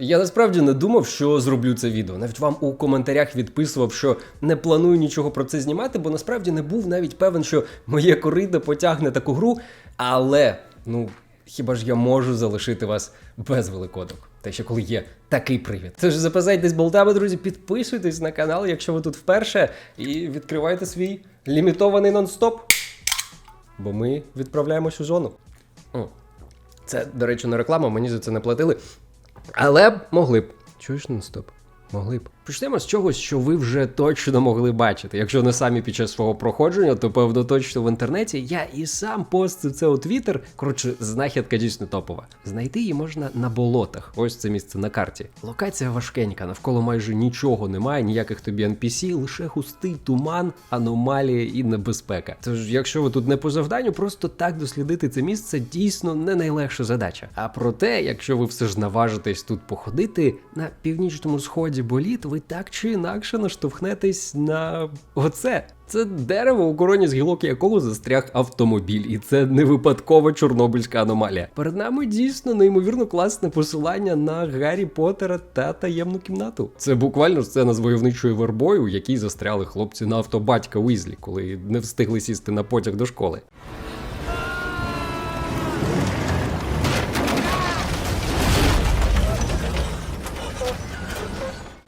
Я насправді не думав, що зроблю це відео. Навіть вам у коментарях відписував, що не планую нічого про це знімати, бо насправді не був навіть певен, що моє коридо потягне таку гру. Але ну хіба ж я можу залишити вас без великодок? Та ще коли є такий привід. Тож записайтесь болтами, друзі, підписуйтесь на канал, якщо ви тут вперше, і відкривайте свій лімітований нон-стоп. Бо ми відправляємось у зону. Це, до речі, не реклама, мені за це не платили. Але могли б. Чуєш нон-стоп? Могли б. Почнемо з чогось, що ви вже точно могли бачити. Якщо не самі під час свого проходження, то певно точно в інтернеті. Я і сам постив це у Твіттер. Коротше, знахідка дійсно топова. Знайти її можна на болотах. Ось це місце на карті. Локація важкенька, навколо майже нічого немає, ніяких тобі NPC, лише густий туман, аномалії і небезпека. Тож, якщо ви тут не по завданню, просто так дослідити це місце дійсно не найлегша задача. А проте, якщо ви все ж наважитесь тут походити, на північному сході боліт, ви так чи інакше наштовхнетесь на оце. Це дерево, у короні з гілок якого застряг автомобіль, і це не випадкова чорнобильська аномалія. Перед нами дійсно неймовірно класне посилання на Гаррі Поттера та таємну кімнату. Це буквально сцена з войовничою вербою, у якій застряли хлопці на авто батька Уізлі, коли не встигли сісти на потяг до школи.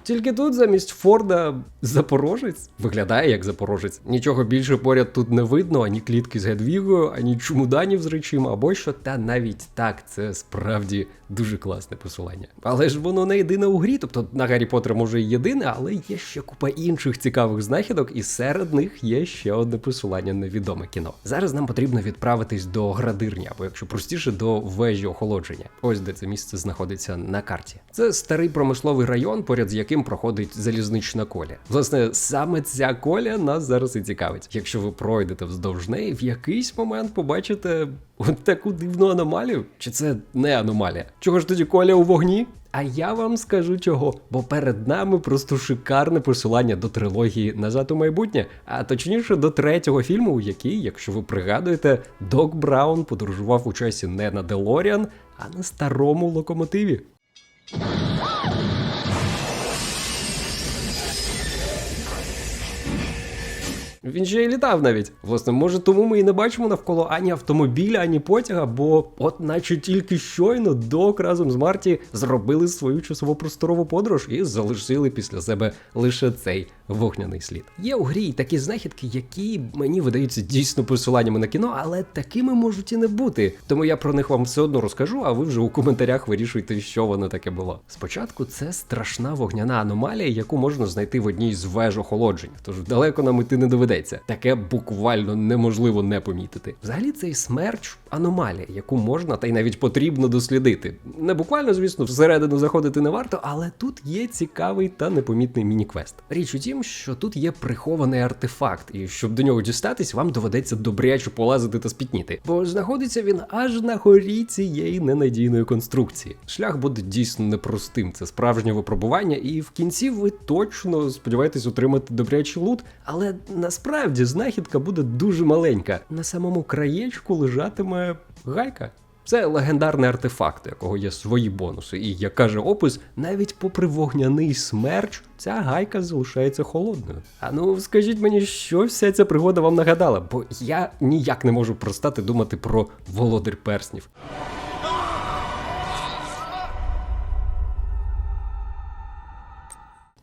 Тільки тут замість Форда Запорожець виглядає як Запорожець. Нічого більше поряд тут не видно, ані клітки з Гедвігою, ані чумуданів з речима, або що. Та навіть так, це справді дуже класне посилання. Але ж воно не єдине у грі. Тобто на Гаррі Поттера може і єдине, але є ще купа інших цікавих знахідок, і серед них є ще одне посилання на відоме кіно. Зараз нам потрібно відправитись до градирні, або якщо простіше, до вежі охолодження. Ось де це місце знаходиться на карті. Це старий промисловий район, поряд з яким проходить залізнична коля. Власне, саме ця коля нас зараз і цікавить. Якщо ви пройдете вздовж неї, в якийсь момент побачите от таку дивну аномалію. Чи це не аномалія? Чого ж тоді коля у вогні? А я вам скажу чого, бо перед нами просто шикарне посилання до трилогії Назад у майбутнє, а точніше до третього фільму, у який, якщо ви пригадуєте, Док Браун подорожував у часі не на Делоріан, а на старому локомотиві. Він же і літав навіть. Власне, може, тому ми і не бачимо навколо ані автомобіля, ані потяга, бо от наче тільки щойно док разом з Марті зробили свою часово просторову подорож і залишили після себе лише цей вогняний слід. Є у грі такі знахідки, які мені видаються дійсно посиланнями на кіно, але такими можуть і не бути. Тому я про них вам все одно розкажу, а ви вже у коментарях вирішуйте, що воно таке було. Спочатку це страшна вогняна аномалія, яку можна знайти в одній з веж охолодження, тож далеко нам іти не доведеться. Таке буквально неможливо не помітити. Взагалі, цей смерч аномалія, яку можна та й навіть потрібно дослідити. Не буквально, звісно, всередину заходити не варто, але тут є цікавий та непомітний міні-квест. Річ у тім, що тут є прихований артефакт, і щоб до нього дістатись, вам доведеться добряче полазити та спітніти, бо знаходиться він аж на горі цієї ненадійної конструкції. Шлях буде дійсно непростим. Це справжнє випробування, і в кінці ви точно сподіваєтесь отримати добрячий лут, але насправді знахідка буде дуже маленька. На самому краєчку лежатиме гайка. Це легендарний артефакт, якого є свої бонуси. І як каже опис, навіть попри вогняний смерч, ця гайка залишається холодною. А ну скажіть мені, що вся ця пригода вам нагадала, бо я ніяк не можу простати думати про володар перснів.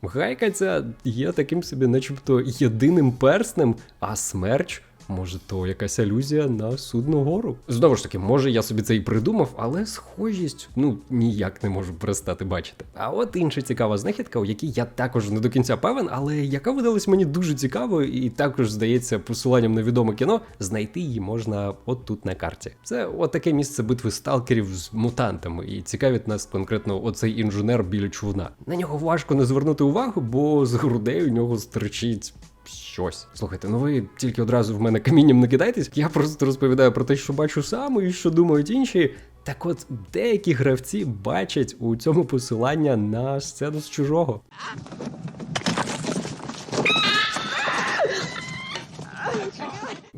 Гайка ця є таким собі, начебто, єдиним перснем, а смерч. Може, то якась алюзія на судну гору. Знову ж таки, може я собі це і придумав, але схожість ну ніяк не можу перестати бачити. А от інша цікава знахідка, у якій я також не до кінця певен, але яка видалась мені дуже цікавою, і також здається посиланням на відоме кіно, знайти її можна от тут на карті. Це от таке місце битви сталкерів з мутантами, і цікавить нас конкретно оцей інженер біля човна. На нього важко не звернути увагу, бо з грудей у нього стерчить щось. Слухайте, ну ви тільки одразу в мене камінням не кидайтесь. Я просто розповідаю про те, що бачу сам і що думають інші. Так от деякі гравці бачать у цьому посилання на сцену з чужого.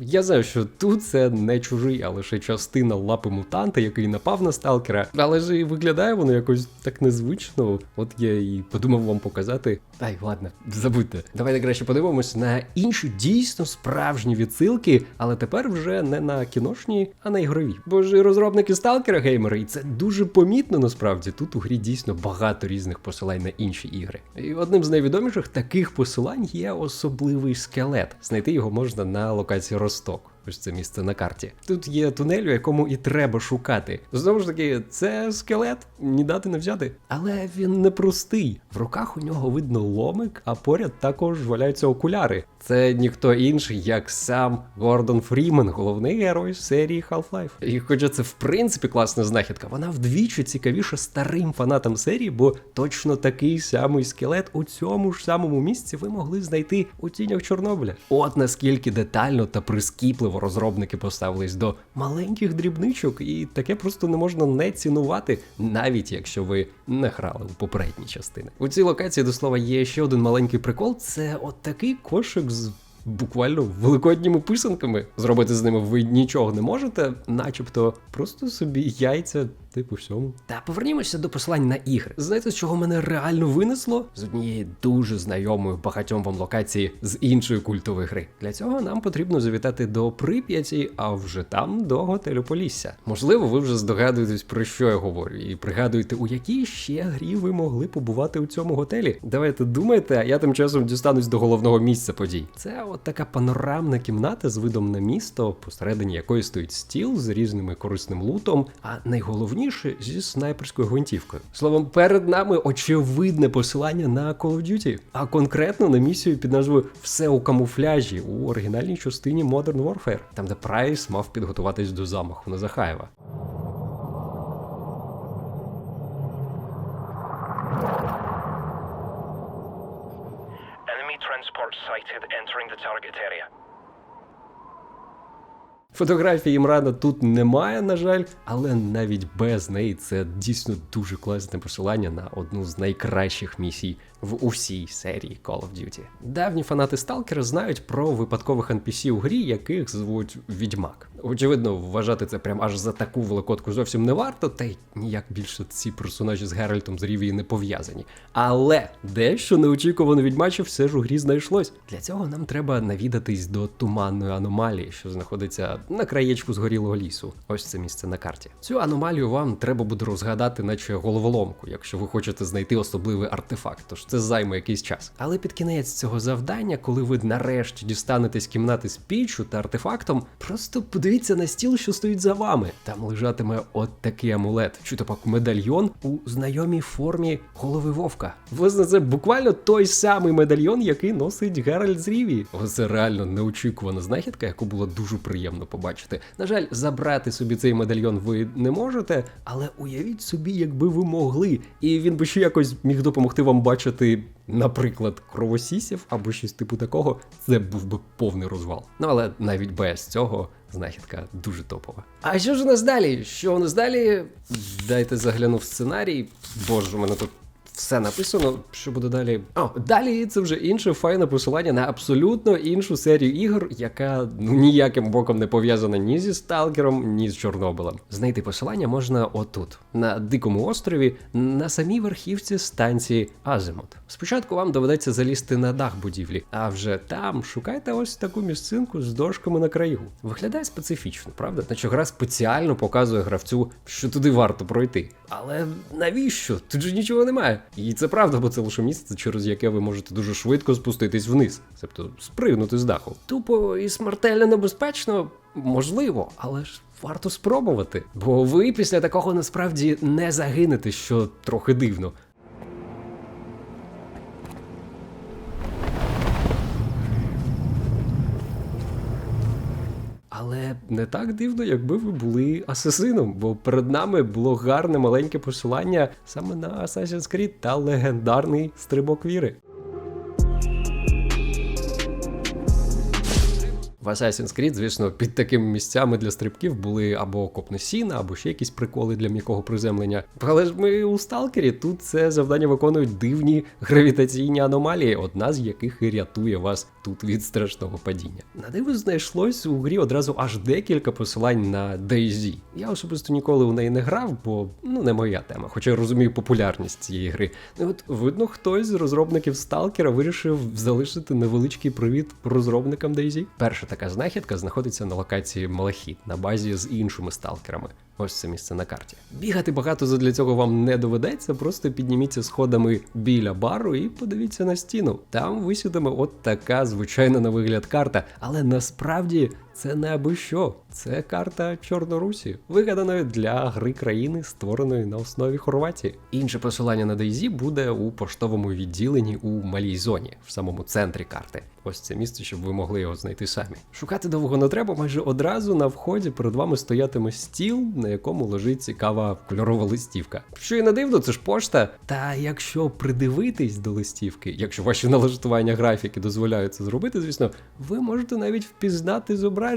Я знаю, що тут це не чужий, а лише частина лапи мутанта, який напав на сталкера. Але ж і виглядає воно якось так незвично. От я і подумав вам показати. Ай, ладно, забудьте. Давайте краще подивимось на інші дійсно справжні відсилки, але тепер вже не на кіношні, а на ігрові. Бо ж і розробники сталкера геймери, і це дуже помітно насправді. Тут у грі дійсно багато різних посилань на інші ігри. І одним з найвідоміших таких посилань є особливий скелет. Знайти його можна на локації Росток. Ось це місце на карті. Тут є тунель, у якому і треба шукати. Знову ж таки, це скелет, ні дати не взяти. Але він непростий. В руках у нього видно ломик, а поряд також валяються окуляри. Це ніхто інший, як сам Гордон Фрімен, головний герой серії Half-Life. І хоча це в принципі класна знахідка, вона вдвічі цікавіша старим фанатам серії, бо точно такий самий скелет у цьому ж самому місці ви могли знайти у тінях Чорнобиля. От наскільки детально та прискіпливо розробники поставились до маленьких дрібничок, і таке просто не можна не цінувати, навіть якщо ви не грали у попередні частини. У цій локації до слова є ще один маленький прикол: це от такий кошик з. Буквально великодніми писанками зробити з ними ви нічого не можете, начебто просто собі яйця, типу всьому. Та повернімося до посилань на ігри. Знаєте, з чого мене реально винесло? З однієї дуже знайомої багатьом вам локації з іншої культової гри. Для цього нам потрібно завітати до Прип'яті, а вже там до готелю Полісся. Можливо, ви вже здогадуєтесь про що я говорю, і пригадуєте, у якій ще грі ви могли побувати у цьому готелі. Давайте думайте, а я тим часом дістанусь до головного місця подій. Це от така панорамна кімната з видом на місто, посередині якої стоїть стіл з різними корисним лутом, а найголовніше зі снайперською гвинтівкою. Словом, перед нами очевидне посилання на Call of Duty, а конкретно на місію під назвою Все у камуфляжі у оригінальній частині Modern Warfare, там де Прайс мав підготуватись до замаху на Захаєва. Enemy transport sighted entering the target area. Фотографії Імрана тут немає, на жаль, але навіть без неї це дійсно дуже класне посилання на одну з найкращих місій в усій серії Call of Duty. Давні фанати Сталкера знають про випадкових NPC у грі, яких звуть Відьмак. Очевидно, вважати це прям аж за таку великодку зовсім не варто, та й ніяк більше ці персонажі з Геральтом з Рівії не пов'язані. Але дещо неочікувано відьмаче все ж у грі знайшлось. Для цього нам треба навідатись до туманної аномалії, що знаходиться на краєчку згорілого лісу. Ось це місце на карті. Цю аномалію вам треба буде розгадати, наче головоломку, якщо ви хочете знайти особливий артефакт. Тож це займе якийсь час. Але під кінець цього завдання, коли ви нарешті дістанетесь кімнати з піччю та артефактом, просто подивіться на стіл, що стоїть за вами. Там лежатиме от такий амулет, чи то пак медальйон у знайомій формі голови вовка. Власне, це буквально той самий медальйон, який носить Геральт з Рівії. Оце реально неочікувана знахідка, яку було дуже приємно побачити. На жаль, забрати собі цей медальйон ви не можете, але уявіть собі, якби ви могли, і він би ще якось міг допомогти вам бачити. Наприклад, кровосісів або щось типу такого, це був би повний розвал. Ну але навіть без цього знахідка дуже топова. А що ж у нас далі? Що у нас далі? Дайте загляну в сценарій. Боже, у мене тут все написано, що буде далі. О, далі це вже інше файне посилання на абсолютно іншу серію ігор, яка ну ніяким боком не пов'язана ні зі Сталкером, ні з Чорнобилем. Знайти посилання можна отут, на дикому острові, на самій верхівці станції Азимут. Спочатку вам доведеться залізти на дах будівлі, а вже там шукайте ось таку місцинку з дошками на краю. Виглядає специфічно, правда? Наче гра спеціально показує гравцю, що туди варто пройти. Але навіщо? Тут же нічого немає. І це правда, бо це лише місце, через яке ви можете дуже швидко спуститись вниз, тобто спригнути з даху. Тупо і смертельно небезпечно, можливо, але ж. Варто спробувати, бо ви після такого насправді не загинете, що трохи дивно. Але не так дивно, якби ви були асасином, бо перед нами було гарне маленьке посилання саме на Assassin's Creed та легендарний стрибок віри. В Assassin's Creed, звісно, під такими місцями для стрибків були або копне сіна, або ще якісь приколи для м'якого приземлення. Але ж ми у Сталкері тут це завдання виконують дивні гравітаційні аномалії, одна з яких і рятує вас тут від страшного падіння. На диво знайшлось у грі одразу аж декілька посилань на DayZ. Я особисто ніколи у неї не грав, бо ну не моя тема, хоча я розумію популярність цієї гри. І от видно, хтось з розробників Сталкера вирішив залишити невеличкий привіт розробникам DayZ. Перша така знахідка знаходиться на локації Малахіт на базі з іншими сталкерами. Ось це місце на карті. Бігати багато задля цього вам не доведеться, просто підніміться сходами біля бару і подивіться на стіну. Там висідиме от така звичайна на вигляд карта, але насправді це не аби що. Це карта Чорнорусі, вигаданої для гри країни, створеної на основі Хорватії. Інше посилання на DayZ буде у поштовому відділенні у малій зоні, в самому центрі карти. Ось це місце, щоб ви могли його знайти самі. Шукати довго не треба, майже одразу на вході перед вами стоятиме стіл, на якому лежить цікава кольорова листівка. Що і не дивно, це ж пошта. Та якщо придивитись до листівки, якщо ваші налаштування графіки дозволяють це зробити, звісно, ви можете навіть впізнати зображення.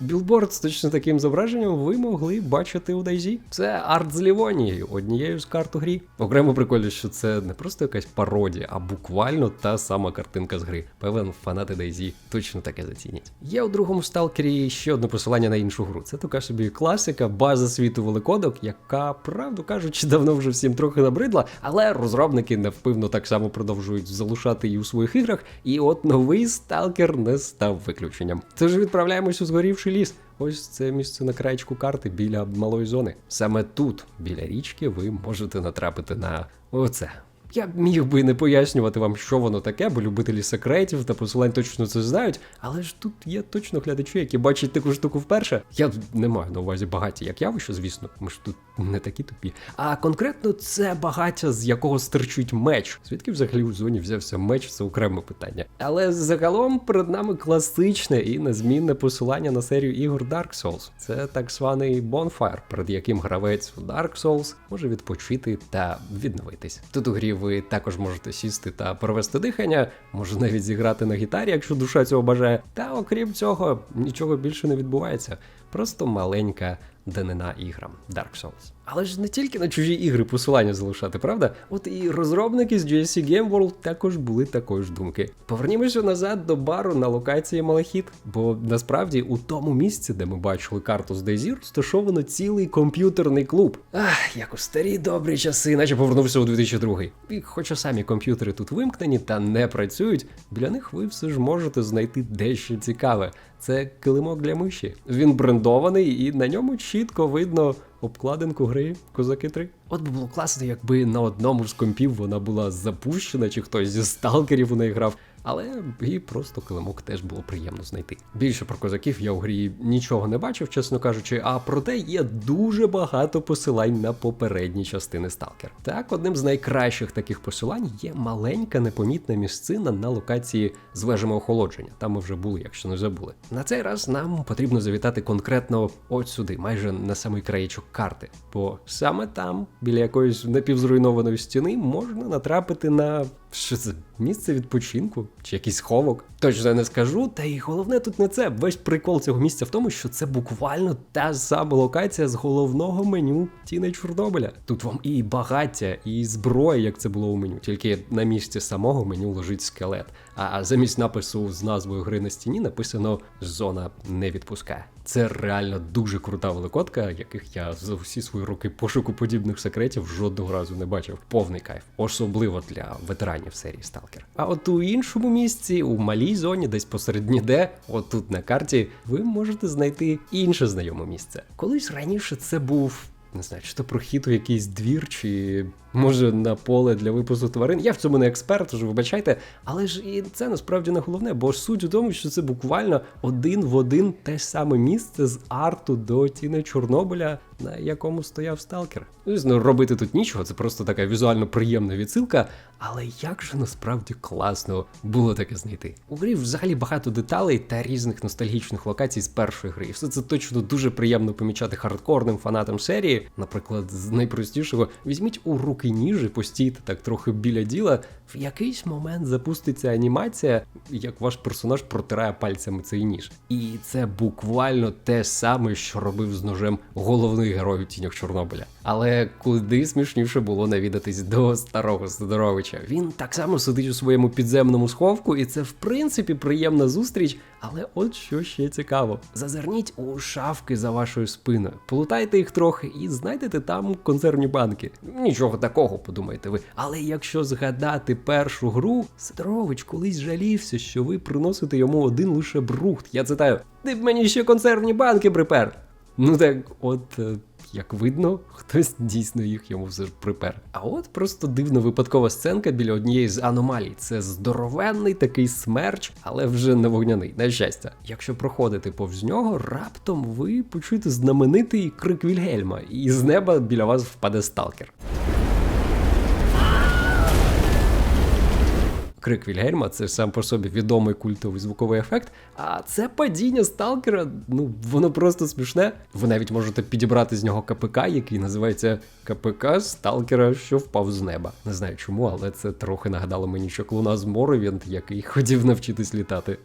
Білборд з точно таким зображенням ви могли бачити у DayZ. Це арт з Лівонії, однією з карт у грі. Окремо прикольно, що це не просто якась пародія, а буквально та сама картинка з гри. Певен фанати DayZ точно таке зацінять. Є у другому сталкері ще одне посилання на іншу гру. Це така собі класика, база світу великодок, яка, правду кажучи, давно вже всім трохи набридла, але розробники невпивно так само продовжують залишати її у своїх іграх. І от новий сталкер не став виключенням. Тож відправляємось у узгорівший ліс. Ось це місце на краєчку карти біля малої зони. Саме тут, біля річки, ви можете натрапити на оце. Я міг би не пояснювати вам, що воно таке, бо любителі секретів та посилань точно це знають, але ж тут є точно глядачі, які бачать таку штуку вперше. Я не маю на увазі багаті як явище, звісно, ми ж тут не такі тупі. А конкретно це багаття, з якого стирчить меч. Звідки взагалі у зоні взявся меч, це окреме питання. Але загалом перед нами класичне і незмінне посилання на серію ігор Dark Souls. Це так званий Bonfire, перед яким гравець у Dark Souls може відпочити та відновитись. Тут у грі ви також можете сісти та провести дихання, може навіть зіграти на гітарі, якщо душа цього бажає. Та окрім цього, нічого більше не відбувається. Просто маленька данина іграм Dark Souls. Але ж не тільки на чужі ігри посилання залишати, правда? От і розробники з GSC Game World також були такої ж думки. Повернімося назад до бару на локації Малахіт, бо насправді у тому місці, де ми бачили карту з DayZ, розташовано цілий комп'ютерний клуб. Ах, як у старі добрі часи, наче повернувся у 2002. І хоча самі комп'ютери тут вимкнені та не працюють, біля них ви все ж можете знайти дещо цікаве. Це килимок для миші. Він брендований і на ньому чітко видно обкладинку гри Козаки 3. От би було класно, якби на одному з компів вона була запущена, чи хтось зі сталкерів у неї грав. Але і просто килимок теж було приємно знайти. Більше про козаків я у грі нічого не бачив, чесно кажучи, а проте є дуже багато посилань на попередні частини Сталкер. Так, одним з найкращих таких посилань є маленька непомітна місцина на локації з вежами охолодження. Там ми вже були, якщо не забули. На цей раз нам потрібно завітати конкретно от сюди, майже на самий краєчок карти. Бо саме там, біля якоїсь напівзруйнованої стіни, можна натрапити на що це місце відпочинку чи якийсь сховок. Точно не скажу. Та й головне тут не це. Весь прикол цього місця в тому, що це буквально та сама локація з головного меню Тіни Чорнобиля. Тут вам і багаття, і зброя, як це було у меню. Тільки на місці самого меню лежить скелет. А замість напису з назвою гри на стіні написано Зона не відпускає. Це реально дуже крута великодка, яких я за всі свої роки пошуку подібних секретів жодного разу не бачив. Повний кайф, особливо для ветеранів серії Сталкер. А от у іншому місці, у малій зоні, десь посеред ніде, от тут на карті, ви можете знайти інше знайоме місце. Колись раніше це був. Не знаю, чи то прохід у якийсь двір, чи може на поле для випуску тварин. Я в цьому не експерт, тож вибачайте. Але ж і це насправді не головне, бо ж суть у тому, що це буквально один в один те ж саме місце з арту до тіни Чорнобиля, на якому стояв сталкер. Звісно, робити тут нічого, це просто така візуально приємна відсилка. Але як же насправді класно було таке знайти? У грі взагалі багато деталей та різних ностальгічних локацій з першої гри. І все це точно дуже приємно помічати хардкорним фанатам серії. Наприклад, з найпростішого візьміть у руки руки ніж і постійте так трохи біля діла, в якийсь момент запуститься анімація, як ваш персонаж протирає пальцями цей ніж. І це буквально те саме, що робив з ножем головний герой у тінях Чорнобиля. Але куди смішніше було навідатись до старого Сидоровича. Він так само сидить у своєму підземному сховку, і це в принципі приємна зустріч. Але от що ще цікаво: зазирніть у шафки за вашою спиною, полутайте їх трохи і знайдете там консервні банки. Нічого такого, подумаєте ви. Але якщо згадати першу гру, Сидорович колись жалівся, що ви приносите йому один лише брухт. Я цитаю: ти б мені ще консервні банки припер. Ну так, от. Як видно, хтось дійсно їх йому все ж припер. А от просто дивна випадкова сценка біля однієї з аномалій. Це здоровенний такий смерч, але вже не вогняний, на щастя. Якщо проходити повз нього, раптом ви почуєте знаменитий крик Вільгельма, і з неба біля вас впаде сталкер. Крик Вільгельма це сам по собі відомий культовий звуковий ефект. А це падіння сталкера, ну воно просто смішне. Ви навіть можете підібрати з нього КПК, який називається КПК сталкера, що впав з неба. Не знаю чому, але це трохи нагадало мені що клуна з Моровінд, який хотів навчитись літати.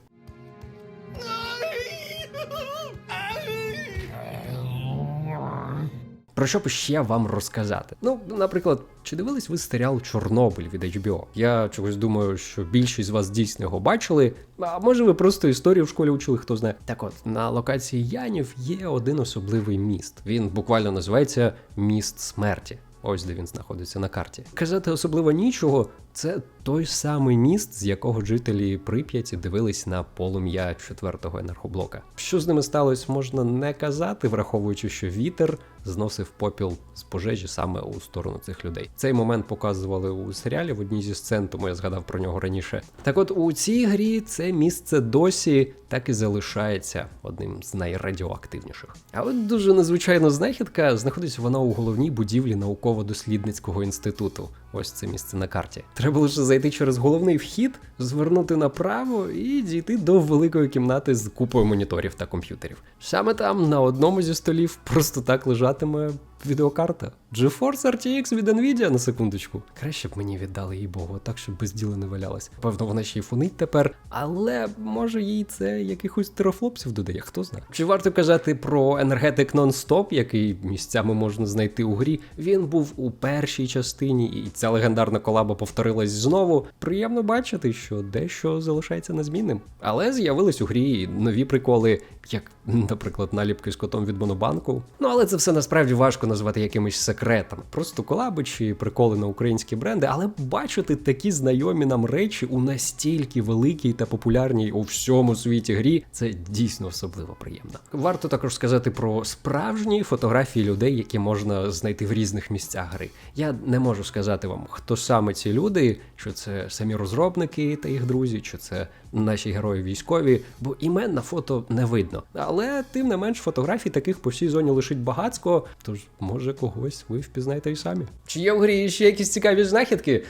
Про що б ще вам розказати? Ну, наприклад, чи дивились ви серіал Чорнобиль від HBO? Я чогось думаю, що більшість з вас дійсно його бачили. А може ви просто історію в школі учили, хто знає. Так от, на локації Янів є один особливий міст. Він буквально називається Міст смерті. Ось де він знаходиться на карті. Казати особливо нічого. Це той самий міст, з якого жителі Прип'яті дивились на полум'я четвертого енергоблока. Що з ними сталося, можна не казати, враховуючи, що вітер зносив попіл з пожежі саме у сторону цих людей. Цей момент показували у серіалі в одній зі сцен, тому я згадав про нього раніше. Так от у цій грі це місце досі так і залишається одним з найрадіоактивніших. А от дуже незвичайна знахідка знаходиться вона у головній будівлі науково-дослідницького інституту. Ось це місце на карті. Треба лише зайти через головний вхід, звернути направо і дійти до великої кімнати з купою моніторів та комп'ютерів. Саме там на одному зі столів просто так лежатиме відеокарта. GeForce RTX від Nvidia на секундочку. Краще б мені віддали їй Богу, так щоб без діла не валялась. Певно, вона ще й фонить тепер, але може їй це якихось терафлопсів додає, хто знає. Чи варто казати про енергетик нон-стоп, який місцями можна знайти у грі? Він був у першій частині, і ця легендарна колаба повторилась знову. Приємно бачити, що дещо залишається незмінним. Але з'явились у грі нові приколи, як, наприклад, наліпки з котом від Монобанку. Ну але це все насправді важко назвати якимось секретом. Просто колаби чи приколи на українські бренди, але бачити такі знайомі нам речі у настільки великій та популярній у всьому світі грі, це дійсно особливо приємно. Варто також сказати про справжні фотографії людей, які можна знайти в різних місцях гри. Я не можу сказати вам, хто саме ці люди, що це самі розробники та їх друзі, чи це наші герої військові, бо імен на фото не видно. Але тим не менш фотографій таких по всій зоні лишить багацько, тож може когось ви впізнаєте і самі. Чи є в грі ще якісь цікаві знахідки?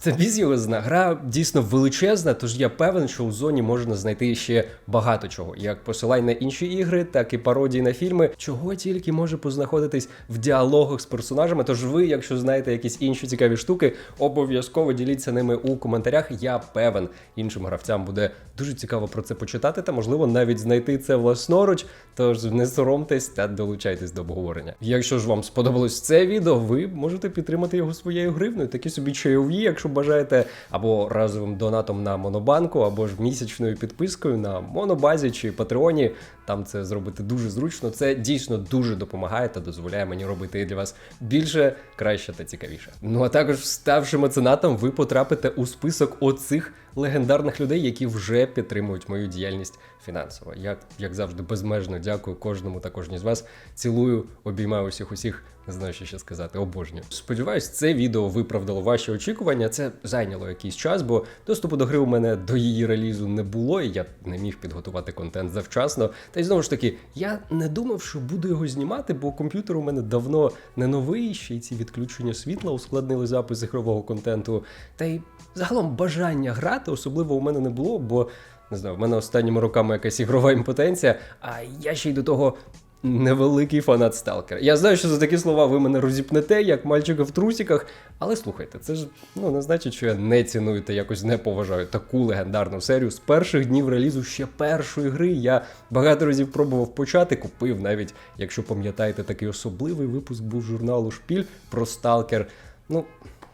Це біз. Гра дійсно величезна, тож я певен, що у зоні можна знайти ще багато чого, як посилань на інші ігри, так і пародії на фільми, чого тільки може познаходитись в діалогах з персонажами. Тож ви, якщо знаєте якісь інші цікаві штуки, обов'язково діліться ними у коментарях. Я певен, іншим гравцям буде дуже цікаво про це почитати, та можливо навіть знайти це власноруч. Тож не соромтесь та долучайтесь до обговорення. Якщо ж вам сподобалось це відео, ви можете підтримати його своєю гривною, такі собі чайові, якщо бажаєте, або разовим донатом на Монобанку, або ж місячною підпискою на Монобазі чи Патреоні. Там це зробити дуже зручно. Це дійсно дуже допомагає та дозволяє мені робити для вас більше, краще та цікавіше. Ну а також, ставши меценатом, ви потрапите у список оцих легендарних людей, які вже підтримують мою діяльність фінансово. Я, як завжди, безмежно дякую кожному та кожній з вас. Цілую, обіймаю усіх усіх. Не знаю, що ще сказати, обожнюю. Сподіваюсь, це відео виправдало ваші очікування. Це зайняло якийсь час, бо доступу до гри у мене до її релізу не було, і я не міг підготувати контент завчасно. Та й знову ж таки, я не думав, що буду його знімати, бо комп'ютер у мене давно не новий, ще й ці відключення світла ускладнили запис ігрового контенту. Та й загалом бажання грати особливо у мене не було, бо не знаю, в мене останніми роками якась ігрова імпотенція, а я ще й до того невеликий фанат Сталкера. Я знаю, що за такі слова ви мене розіпнете, як мальчика в трусіках, але слухайте, це ж ну не значить, що я не ціную та якось не поважаю таку легендарну серію. З перших днів релізу ще першої гри я багато разів пробував почати, купив, навіть якщо пам'ятаєте, такий особливий випуск був журналу Шпіль про Сталкер. Ну.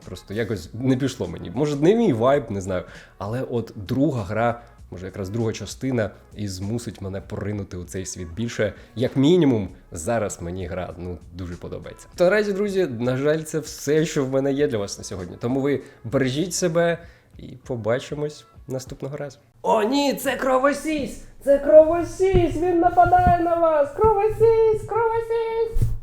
Просто якось не пішло мені. Може, не мій вайб, не знаю. Але от друга гра, може, якраз друга частина, і змусить мене поринути у цей світ більше. Як мінімум, зараз мені гра ну дуже подобається. Наразі, друзі, на жаль, це все, що в мене є для вас на сьогодні. Тому ви бережіть себе і побачимось наступного разу. О, ні, це кровосісь! Це кровосісь! Він нападає на вас! Кровосісь! Кровосісь!